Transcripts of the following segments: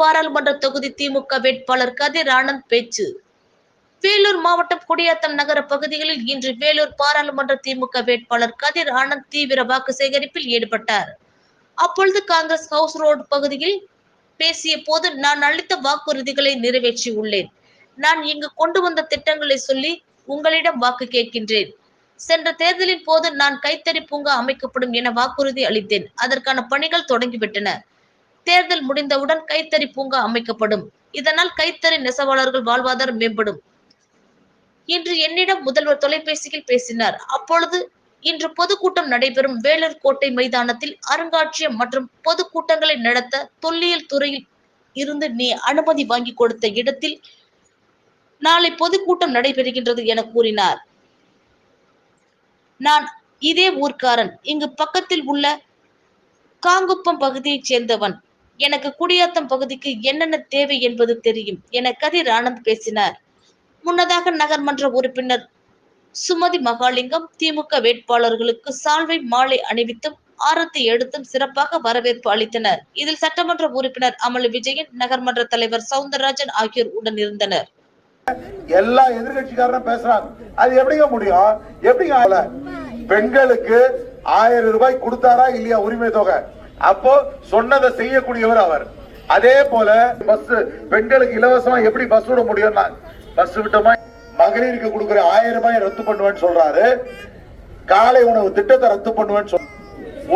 பாராளுமன்ற தொகுதி திமுக வேட்பாளர் கதிர் ஆனந்த் பேச்சு. வேலூர் மாவட்டம் குடியாத்தம் நகர பகுதிகளில் இன்று வேலூர் பாராளுமன்ற திமுக வேட்பாளர் கதிர் ஆனந்த் தீவிர வாக்கு சேகரிப்பில் ஈடுபட்டார். அப்பொழுது காங்கிரஸ் ஹவுஸ் ரோடு பகுதியில் பேசிய போது நான் அளித்த வாக்குறுதிகளை நிறைவேற்றி உள்ளேன் நான் இங்கு கொண்டு வந்த திட்டங்களை சொல்லி உங்களிடம் வாக்கு கேட்கின்றேன். சென்ற தேர்தலின் போது நான் கைத்தறி பூங்கா அமைக்கப்படும் என வாக்குறுதி அளித்தேன். அதற்கான பணிகள் தொடங்கிவிட்டன. தேர்தல் முடிந்தவுடன் கைத்தறி பூங்கா அமைக்கப்படும். இதனால் கைத்தறி நெசவாளர்கள் வாழ்வாதாரம் மேம்படும். இன்று என்னிடம் முதல்வர் தொலைபேசியில் பேசினார். அப்பொழுது இன்று பொதுக்கூட்டம் நடைபெறும் வேலூர் கோட்டை மைதானத்தில் அருங்காட்சியகம் மற்றும் பொதுக்கூட்டங்களை நடத்த தொல்லியல் துறையில் இருந்து நீ அனுமதி வாங்கி கொடுத்த இடத்தில் நாளை பொதுக்கூட்டம் நடைபெறுகின்றது என கூறினார். நான் இதே ஊர்க்காரன். இங்கு பக்கத்தில் உள்ள காங்குப்பம் பகுதியைச் சேர்ந்தவன். எனக்கு குடியாத்தம் பகுதிக்கு என்னென்ன தேவை என்பது தெரியும் என கதிர் ஆனந்த் பேசினார். முன்னதாக நகர்மன்ற உறுப்பினர் சுமதி மகாலிங்கம் திமுக வேட்பாளர்களுக்கு சால்வை மாலை அணிவித்தும் ஆரத்தி எடுத்தும் சிறப்பாக வரவேற்பு அளித்தனர். இதில் சட்டமன்ற உறுப்பினர் அமல் விஜயன் நகர்மன்ற தலைவர் சவுந்தரராஜன் ஆகியோர் உடன் இருந்தனர். எல்லா எதிர்கட்சிக்காரனும் பேசுறாங்க. அது எப்படிங்க முடியும்? எப்படிங்க பெண்களுக்கு ஆயிரம் ரூபாய் கொடுத்தாரா இல்லையா உரிமை தொகை? அப்போ சொன்னதை செய்யக்கூடியவர் அவர். அதே போல பஸ் பெண்களுக்கு இலவசமா எப்படி பஸ் விட முடியும் பஸ் விட்டோமா மகளிருக்கு கொடுக்கிற ஆயிரம் ரூபாய் ரத்து பண்ணுவேன்னு சொல்றாரு. காலை உணவு திட்டத்தை ரத்து பண்ணுவேன்னு சொல்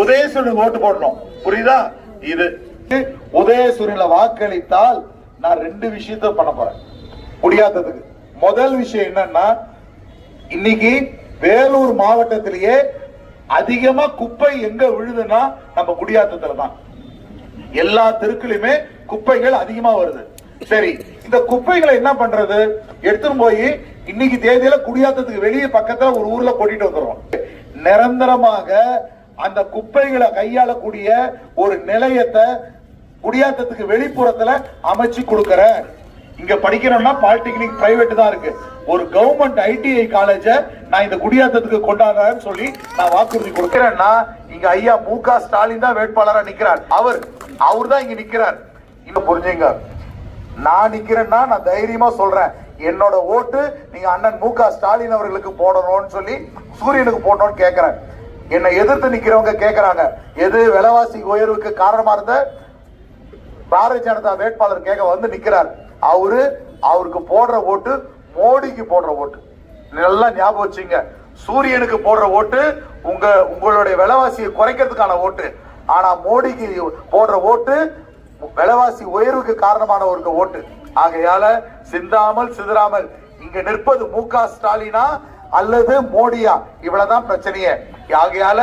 உதயசூரியன் ஓட்டு போடணும். புரியுதா? இது. உதயசூரியன்ல வாக்களித்தால் நான் ரெண்டு விஷயத்த பண்ண போறேன். முடியாததுக்கு. முதல் விஷயம் என்னன்னா இன்னைக்கு வேலூர் மாவட்டத்திலேயே அதிகமா குப்பை எங்க விழுதுன்னா நம்ம குடியாத்தத்துல தான். எல்லா தெருக்குலயுமே குப்பைகள் அதிகமா வருது. சரி இந்த குப்பைகளை என்ன பண்றது? எடுத்துட்டு போய் இன்னைக்கு தேதியில குடியாத்தத்துக்கு வெளியே பக்கத்துல ஒரு ஊர்ல கொட்டிட்டு வந்துருவோம் நிரந்தரமாக அந்த குப்பைகளை கையாளக்கூடிய ஒரு நிலையத்தை குடியாத்தத்துக்கு வெளிப்புறத்துல அமைச்சு கொடுக்கற இங்க படிக்கிறோம்னா பாலிடெக்னிக் பிரைவேட் தான் இருக்கு. ஒரு கவர்மெண்ட் ஐடிஐ காலேஜ நான் இந்த குடியாத்தத்துக்கு கொண்டாடுறேன்னு சொல்லி நான் வாக்குறுதி கொடுக்கிறேன்னா இங்க ஐயா மு க ஸ்டாலின் தான் வேட்பாளரா நிக்கிறார். அவர் அவர் தான் இங்க நிக்கிறார். இன்னும் புரிஞ்சுங்க. நான் நிக்கிறேன்னா நான் தைரியமா சொல்றேன். என்னோட ஓட்டு நீங்க அண்ணன் மு க ஸ்டாலின் அவர்களுக்கு போடணும்னு சொல்லி சூரியனுக்கு போடணும்னு கேட்கிறேன் என்னை எதிர்த்து நிக்கிறவங்க கேட்கிறாங்க எது விலைவாசி உயர்வுக்கு காரணமா இருந்த பாரதிய ஜனதா வேட்பாளர் கேட்க வந்து நிக்கிறார். அவரு அவருக்கு போடுற ஓட்டு மோடிக்கு போடுற ஓட்டு. நல்லா ஞாபகம் வச்சுங்க. சூரியனுக்கு போடுற ஓட்டு உங்க உங்களுடைய விலைவாசியை குறைக்கிறதுக்கான ஓட்டு. ஆனா மோடிக்கு போடுற ஓட்டு விலைவாசி உயர்வுக்கு காரணமானவருக்கு ஓட்டு. ஆகையால சிந்தாமல் சிதறாமல் இங்க நிற்பது மு க ஸ்டாலினா அல்லது மோடியா? இவ்வளவுதான் பிரச்சனையே. ஆகையால